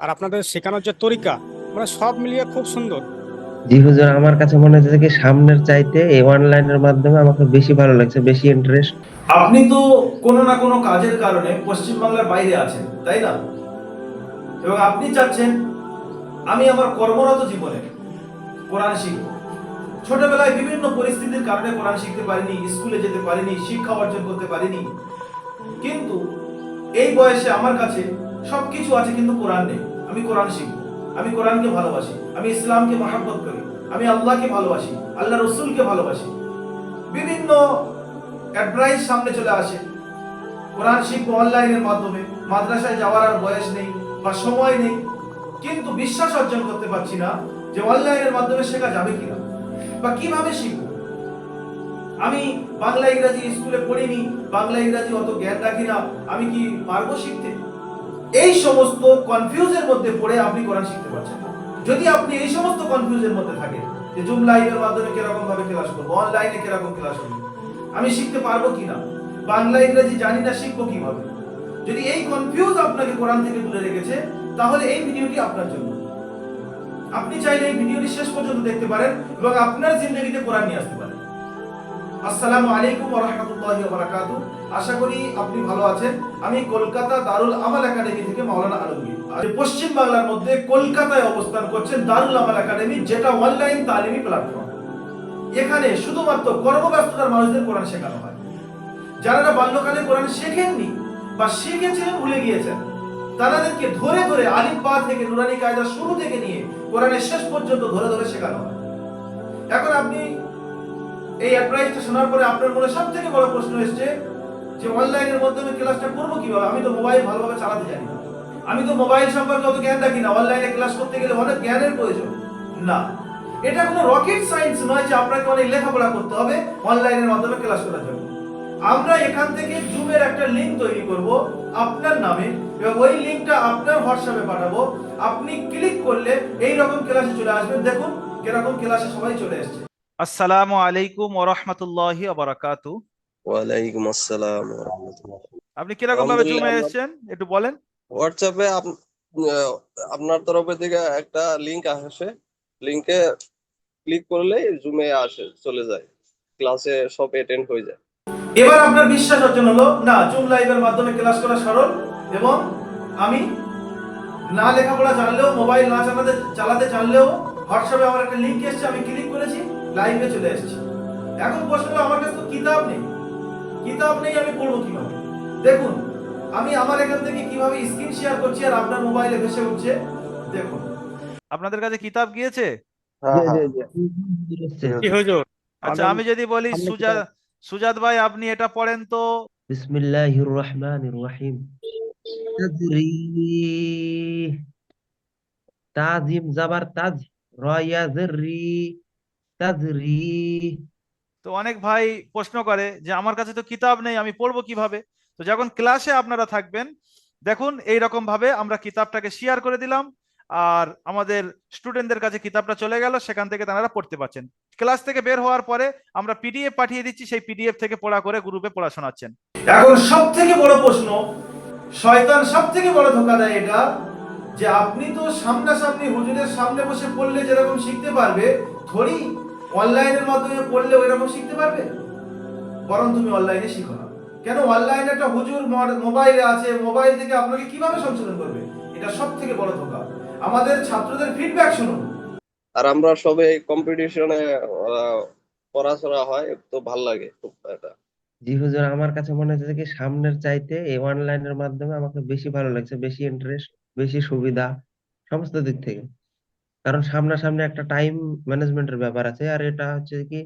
আর আপনাদের শেখানোর যে তরিকা মানে সব মিলিয়ে খুব সুন্দর। জি হুজুর আমার কাছে মনে হচ্ছে কি সামনের চাইতে এই অনলাইনের মাধ্যমে আমাকে বেশি ভালো লাগছে বেশি ইন্টারেস্ট আপনি তো কোনো না কোনো কাজের কারণে পশ্চিমবাংলার বাইরে আছেন তাই না? এবং আপনি চাচ্ছেন আমি আমার কর্মরত জীবনে কোরআন শিখব। ছোটবেলায় বিভিন্ন পরিস্থিতির কারণে কোরআন শিখতে পারিনি স্কুলে যেতে পারিনি শিক্ষা অর্জন করতে পারিনি। কিন্তু এই বয়সে আমার কাছে সবকিছু আছে কিন্তু কোরআন নেই। আমি কোরআন শিখব। আমি কোরআনকে ভালোবাসি। আমি ইসলামকে মহাব্বত করি। আমি আল্লাহকে ভালোবাসি। আল্লাহ রসুলকে ভালোবাসি। বিভিন্ন অ্যাডভাইস সামনে চলে আসে। কোরআন শিখব অনলাইনের মাধ্যমে। মাদ্রাসায় যাওয়ার আর বয়স নেই বা সময় নেই। কিন্তু বিশ্বাস অর্জন করতে পারছি না যে অনলাইনের মাধ্যমে শেখা যাবে কিনা বা কীভাবে শিখব। আমি বাংলা ইংরাজি স্কুলে পড়িনি। বাংলা ইংরাজি অত জ্ঞান রাখি না। আমি কি পারব শিখতে? এই সমস্ত কনফিউজের মধ্যে পড়ে আপনি কোরআন শিখতে পারছেন যদি আপনি এই সমস্ত কনফিউজের মধ্যে থাকেন, যে জুম লাইভের মাধ্যমে কীরকম ভাবে ক্লাস করব অনলাইনে কীরকম ক্লাস হবে আমি শিখতে পারব কিনা বাংলা, ইংরেজি জানি না, শিখব কীভাবে? যদি এই কনফিউজ আপনাকে কোরআন থেকে দূরে রেখেছে, তাহলে এই ভিডিওটি আপনার জন্য। আপনি চাইলে এই ভিডিওটি শেষ পর্যন্ত দেখতে পারেন এবং আপনার জিন্দগিতে কোরআন নিয়ে আসতে পারেন। আসসালামু আলাইকুম রাহমাতুল্লাহি ওয়া বারাকাতুহু। আশা করি আপনি ভালো আছেন। আমি কলকাতা দারুল আমাল একাডেমি থেকে মাওলানা আলমগীর। পশ্চিম বাংলার মধ্যে কলকাতায় অবস্থান করছেন দারুল আমাল একাডেমি, যেটা অনলাইন তালিমি প্ল্যাটফর্ম। এখানে শুধুমাত্র কর্মব্যস্ততার মানুষদের কোরআন শেখানো হয়। যারা বাল্যকালে কোরআন শেখেননি বা শিখেছিলেন ভুলে গিয়েছেন, তাদেরকে ধরে ধরে আলিফ বা থেকে নুরানি কায়দা শুরু থেকে নিয়ে কোরআনের শেষ পর্যন্ত ধরে ধরে শেখানো হয়। এখন আপনি এই অ্যাডভাইসটা শোনার পরে আপনার মনে সব থেকে বড় প্রশ্ন এসছে যে অনলাইনের মাধ্যমে ক্লাসটা করব কীভাবে? আমি তো মোবাইল ভালোভাবে চালাতে জানি আমি তো মোবাইল সম্পর্কে অত জ্ঞান রাখি না। অনলাইনে ক্লাস করতে গেলে অনেক জ্ঞানের প্রয়োজন। না। এটা কোনো রকেট সায়েন্স নয় যে আপনাকে অনেক লেখাপড়া করতে হবে অনলাইনের মাধ্যমে ক্লাস করার জন্য। আমরা এখান থেকে জুমের একটা লিংক তৈরি করব আপনার নামে এবং ওই লিঙ্কটা আপনার হোয়াটসঅ্যাপে পাঠাবো। আপনি ক্লিক করলে এই রকম ক্লাসে চলে আসবেন। দেখুন কীরকম ক্লাসে সবাই চলে এসেছে। আসসালামু আলাইকুম ওয়া রাহমাতুল্লাহি ওয়া বারাকাতু। ওয়ালাইকুম আসসালাম ওয়া রাহমাতুল্লাহ। আপনি কীরকম ভাবে জুমে এসেছেন? একটু বলেন। হোয়াটসঅ্যাপে আপনার তরফে থেকে একটা লিংক আসে। লিংকে ক্লিক করলে জুমে আসে চলে যায়। ক্লাসে সব অ্যাটেন্ড হয়ে যায়। এবার আপনার বিশ্বাস অর্জন হলো না জুম লাইভের মাধ্যমে ক্লাস করা সরল এবং আমি না লেখাপড়া জানলেও মোবাইল না চালাতে চালাতে জানলেও হোয়াটসঅ্যাপে আমার একটা লিংক এসেছে আমি ক্লিক করেছি। লাইভে চলে এসেছি। এখন প্রশ্ন আমার কাছে তো কিতাব নেই। কিতাব নেই আমি পড়ব কীভাবে? দেখুন আমি আমার এখান থেকে কীভাবে স্ক্রিন শেয়ার করছি আর আপনার মোবাইলে ভেসে উঠছে দেখুন। আপনাদের কাছে কিতাব গিয়েছে? আচ্ছা আমি যদি বলি সুজাত সুজাত ভাই আপনি এটা পড়েন তো? বিসমিল্লাহির রহমানির রহিম তাজিম জাবার তাজ রয়া জরি তো অনেক ভাই প্রশ্ন করে যে আমার কাছে তো কিতাব নেই আমি পড়ব কীভাবে? তো যখন ক্লাসে আপনারা থাকবেন দেখুন এই রকম ভাবে আমরা কিতাবটাকে শেয়ার করে দিলাম আর আমাদের স্টুডেন্টদের কাছে কিতাবটা চলে গেল সেখান থেকে তারা পড়তে পারছেন। ক্লাস থেকে বের হওয়ার পরে আমরা পিডিএফ পাঠিয়ে দিচ্ছি সেই পিডিএফ থেকে পড়া করে গ্রুপে পড়া শোনাচ্ছেন। এখন সব থেকে বড় প্রশ্ন শয়তান সব থেকে বড় ধোকা দেয় এটা যে আপনি তো সামনাসামনি হুজুরের সামনে বসে পড়লে যেরকম শিখতে পারবে থরি অনলাইনের মাধ্যমে পড়লে ওই রকম শিখতে পারবে? বরং তুমি অনলাইনে শিখো না। কেন অনলাইনে একটা হুজুর মোবাইলে আছে মোবাইল থেকে আপনাকে কীভাবে সংশোধন করবে? এটা সব থেকে বড় ধোকা। আমাদের ছাত্রদের ফিডব্যাক শুনুন। আর আমরা সবে কম্পিটিশনে পড়াশোনা হয় তো ভালো লাগে খুব এটা জি হুজুর আমার কাছে মনে হচ্ছে কি সামনের চাইতে এই অনলাইনের মাধ্যমে আমাকে বেশি ভালো লাগছে বেশি ইন্টারেস্ট বেশি সুবিধা সমস্ত দিক থেকে। কারণ সামনাসামনি একটা টাইম ম্যানেজমেন্টের ব্যাপার আছে, আর এটা হচ্ছে কি,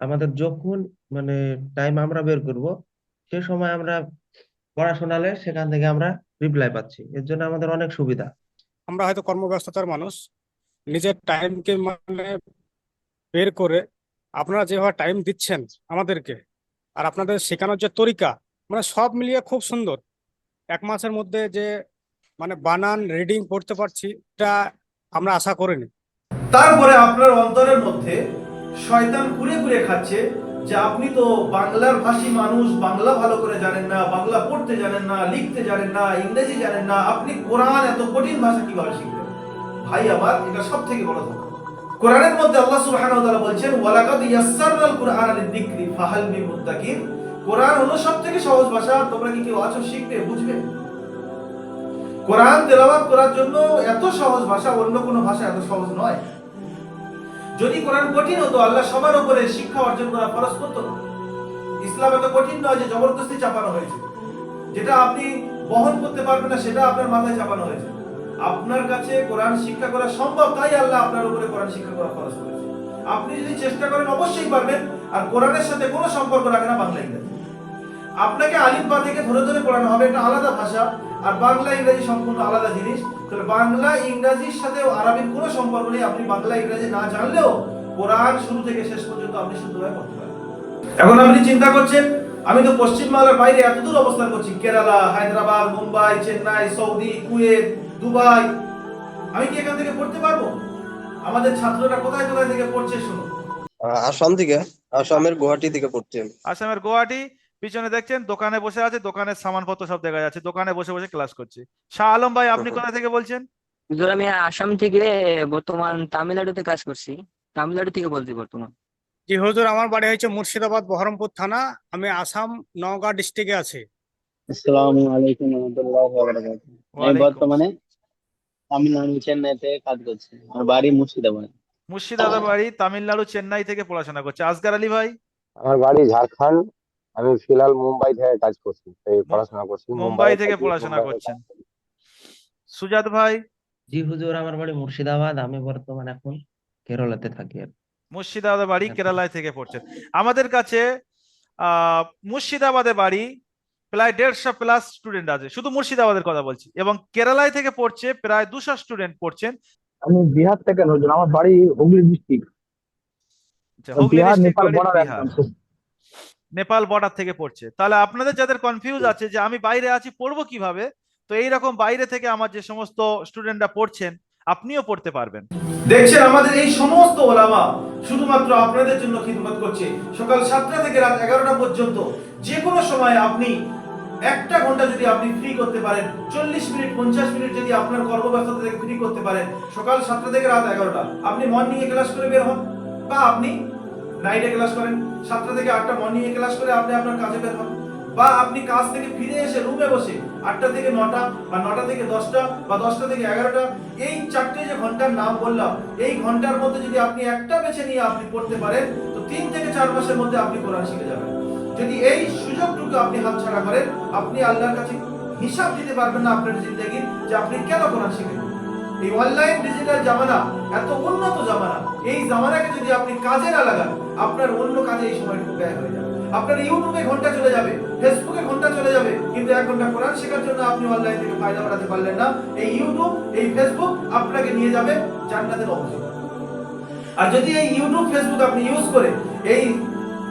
আমাদের যখন মানে টাইম আমরা বের করব, সে সময় আমরা পড়াশোনালে সেখান থেকে আমরা রিপ্লাই পাচ্ছি। এর জন্য আমাদের অনেক সুবিধা। আমরা হয়তো কর্মব্যস্ততার মানুষ, নিজের টাইমকে মানে বের করে আপনারা যেভাবে টাইম দিচ্ছেন আমাদেরকে, আর আপনাদের শেখানোর যে তরিকা মানে সব মিলিয়ে খুব সুন্দর। এক মাসের মধ্যে যে মানে বানান রিডিং পড়তে পারছি, এটা আমরা আশা করিনি তারপরে আপনার অন্তরের মধ্যে শয়তান ঘুরে ঘুরে খাচ্ছে যে আপনি তো বাংলার ভাষী মানুষ, বাংলা ভালো করে জানেন না, বাংলা পড়তে জানেন না, লিখতে জানেন না, ইংরেজি জানেন না, আপনি কোরআন এত কঠিন ভাষা কীভাবে শিখবেন? ভাই, আমার এটা সব থেকে বড় ধোঁকা কোরআনের মধ্যে আল্লাহ সুবহানাহু বলছেন, ওয়ালাকাদ ইয়াসসারনাল কুরআনা লিযিকরি ফাহাল মিন মুত্তাকিন। কোরআন হলো সবথেকে সহজ ভাষা, তোমরা কি কেউ আছো শিখবে বুঝবে? কোরআন তেলাওয়াত করার জন্য এত সহজ ভাষা, অন্য কোনো ভাষা এত সহজ নয়। যদি কোরআন কঠিন হতো, আল্লাহ সবার উপরে শিক্ষা অর্জন করা ফরজ করতো না। ইসলাম এত কঠিন নয় যে জবরদস্তি চাপানো হয়েছে। যেটা আপনি বহন করতে পারবেন না, সেটা আপনার মাথায় চাপানো হয়েছে। আপনার কাছে কোরআন শিক্ষা করা সম্ভব, তাই আল্লাহ আপনার উপরে কোরআন শিক্ষা করা খরচ করেছে। আপনি যদি চেষ্টা করেন, অবশ্যই পারবেন, আর কোরআনের সাথে কোনো সম্পর্ক রাখে না বাংলা ইংরেজি আপনাকে আলিফ বা থেকে ধরে ধরে পড়ানো হবে একটা আলাদা ভাষা। আর বাংলা ইংরেজি সম্পূর্ণ আলাদা জিনিস। তাহলে বাংলা ইংরেজির সাথে আরবির কোনো সম্পর্ক নেই। আপনি বাংলা ইংরেজি না জানলেও কোরআন শুরু থেকে শেষ পর্যন্ত আপনি শুদ্ধভাবে পড়তে পারেন। এখন আপনি চিন্তা করছেন আমি তো পশ্চিমবাংলার বাইরে এত দূর অবস্থান করছি। Kerala Hyderabad Mumbai Chennai Saudi Kuwait Dubai. আমি কি এখান থেকে পড়তে পারব? আমাদের ছাত্ররা কোথায় কোথায় থেকে পড়ছে শুনুন। আহ, আসাম থেকে আসামের গুয়াহাটি থেকে পড়ছি আসামের গুয়াহাটি পিছনে দেখছেন দোকানে বসে আছে দোকানের সামানপত্র সব দেখা যাচ্ছে দোকানে বসে বসে ক্লাস করছে। শাহ আলম ভাই আপনি। কোথা থেকে বলছেন? হুজুর আমি আসাম থেকে বর্তমান তামিলনাড়ুতে কাজ করছি। তামিলনাড়ু থেকে বলছি বর্তমান। জি হুজুর আমার বাড়ি হচ্ছে মুর্শিদাবাদ বহরমপুর থানা। আমি আসাম নওগাঁ ডিস্ট্রিক্টে আছি। আসসালামু আলাইকুম রহমতুল্লাহ আমি বর্তমানে তামিলনাড়ু চেন্নাইতে কাজ করছি। আমার বাড়ি মুর্শিদাবাদ। মুর্শিদাবাদ বাড়ি তামিলনাড়ু চেন্নাই থেকে পড়াশোনা করছে। আসগার আলী ভাই? আমার বাড়ি ঝাড়খণ্ড। আমি ফিলহাল মুম্বাই থেকে কাজ করছি এই পড়াশোনা করছি মুম্বাই থেকে পড়াশোনা করছেন। সুজাত ভাই? জি হুজুর আমার বাড়ি মুর্শিদাবাদ আমি বর্তমান এখন কেরলাতে থাকি আর কি। মুর্শিদাবাদের বাড়ি আচ্ছা। কেরালায় থেকে পড়ছেন। আমাদের কাছে আহ মুর্শিদাবাদে বাড়ি প্রায় দেড়শো প্লাস স্টুডেন্ট আছে। শুধু মুর্শিদাবাদের কথা বলছি এবং কেরালায় থেকে পড়ছে প্রায় দুশো স্টুডেন্ট পড়ছেন। আমি বিহার থেকে নজর আমার বাড়ি হুগলি ডিস্ট্রিক্ট আচ্ছা, হুগলি ডিস্ট্রিক্ট নেপাল বর্ডার থেকে পড়ছে। তাহলে আপনাদের যাদের কনফিউজ আছে যে আমি বাইরে আছি পড়ব কীভাবে? তো এইরকম বাইরে থেকে আমার যে সমস্ত স্টুডেন্টরা পড়ছেন আপনিও পড়তে পারবেন। দেখছেন আমাদের এই সমস্ত ওলামা শুধুমাত্র আপনাদের জন্য খিদমত করছে। সকাল সাতটা থেকে রাত এগারোটা পর্যন্ত যে কোনো সময় আপনি একটা ঘণ্টা যদি আপনি ফ্রি করতে পারেন চল্লিশ মিনিট পঞ্চাশ মিনিট যদি আপনার কর্মব্যস্ততা থেকে ফ্রি করতে পারেন সকাল সাতটা থেকে রাত এগারোটা আপনি মর্নিং এ ক্লাস করে বের হন। বা আপনি নাইটে ক্লাস করেন, সাতটা থেকে আটটা মর্নিং এ ক্লাস করে আপনি আপনার কাজে বের হন। বা আপনি কাজ থেকে ফিরে এসে রুমে বসে আটটা থেকে নটা বা নটা থেকে দশটা বা দশটা থেকে এগারোটা, এই চারটে যে ঘণ্টার নাম বললাম, এই ঘণ্টার মধ্যে যদি আপনি একটা বেছে নিয়ে আপনি পড়তে পারেন, তো তিন থেকে চার মাসের মধ্যে আপনি কোরআন শিখে যাবেন। যদি এই সুযোগটুকু আপনি হাতছাড়া করেন, আপনি আল্লাহর কাছে হিসাব দিতে পারবেন না আপনার জিন্দগির যে আপনি কেন কোরআন শিখেন। এই অনলাইন ডিজিটাল জামানা এত উন্নত জামানা, এই জামানাকে যদি আপনি কাজে না লাগান আপনার অন্য কাজে এই সময়টুকু ব্যয় হয়ে যাবে। আপনার ইউটিউবে ঘণ্টা চলে যাবে, ফেসবুকে ঘণ্টা চলে যাবে, কিন্তু এক ঘণ্টা কোরআন শেখার জন্য আপনি অনলাইন থেকে ফায়দা বাড়াতে পারলেন না। এই ইউটিউব, এই ফেসবুক আপনাকে নিয়ে যাবে জান্নাতের অবস্থা আর যদি এই ইউটিউব, ফেসবুক আপনি ইউজ করে, এই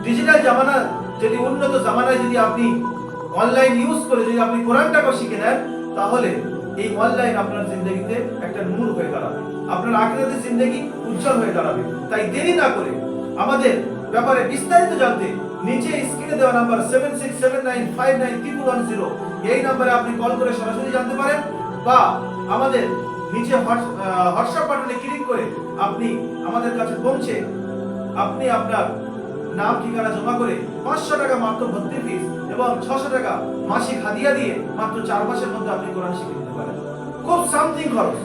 ডিজিটাল জামানা, যদি উন্নত জামানায় যদি আপনি অনলাইন ইউজ করে যদি আপনি কোরআনটাকে শিখে নেন, তাহলে এই অনলাইন আপনার জিন্দগিতে একটা নূর হয়ে দাঁড়াবে। আপনার আখিরাতের জিন্দগি উজ্জ্বল হয়ে দাঁড়াবে। তাই দেরি না করে আমাদের ব্যাপারে বিস্তারিত জানতে নিচে স্ক্রিনে দেওয়া number seven six seven nine five nine triple one zero এই নাম্বারে আপনি কল করে সরাসরি জানতে পারেন বা আমাদের নিচে হোয়াটসঅ্যাপ বাটনে ক্লিক করে আপনি আমাদের কাছে পৌঁছে আপনি আপনার নাম, ঠিকানা জমা করে পাঁচশো টাকা মাত্র ভর্তি ফিস এবং ছশো টাকা মাসিক হাদিয়া দিয়ে মাত্র চার মাসের মধ্যে আপনি কোরআন শিখে নিতে পারেন। খুব সামথিং খরচ।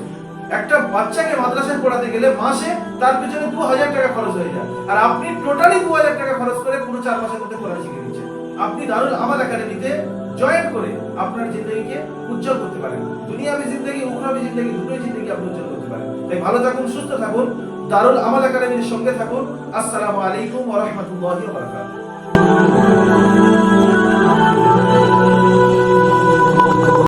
একটা বাচ্চাকে মাদ্রাসায় পড়াতে গেলে মাসে তার পিছনে দু হাজার টাকা খরচ হয়ে যায়। আর আপনি টোটালি দু হাজার টাকা খরচ করে পুরো চার মাসের মধ্যে কোরআন শিখে নিচ্ছেন আপনি দারুল আমাল একাডেমিতে জয়েন করে আপনার জিন্দগিকে উজ্জ্বল করতে পারেন। দুনিয়াবি জিন্দগি, উখরাবি জিন্দগি, দুটোই জিন্দগি আপনি উজ্জ্বল করতে পারেন। তাই ভালো থাকুন, সুস্থ থাকুন, দারুল আমাল একাডেমির সঙ্গে থাকুন। আসসালামু আলাইকুম ওয়া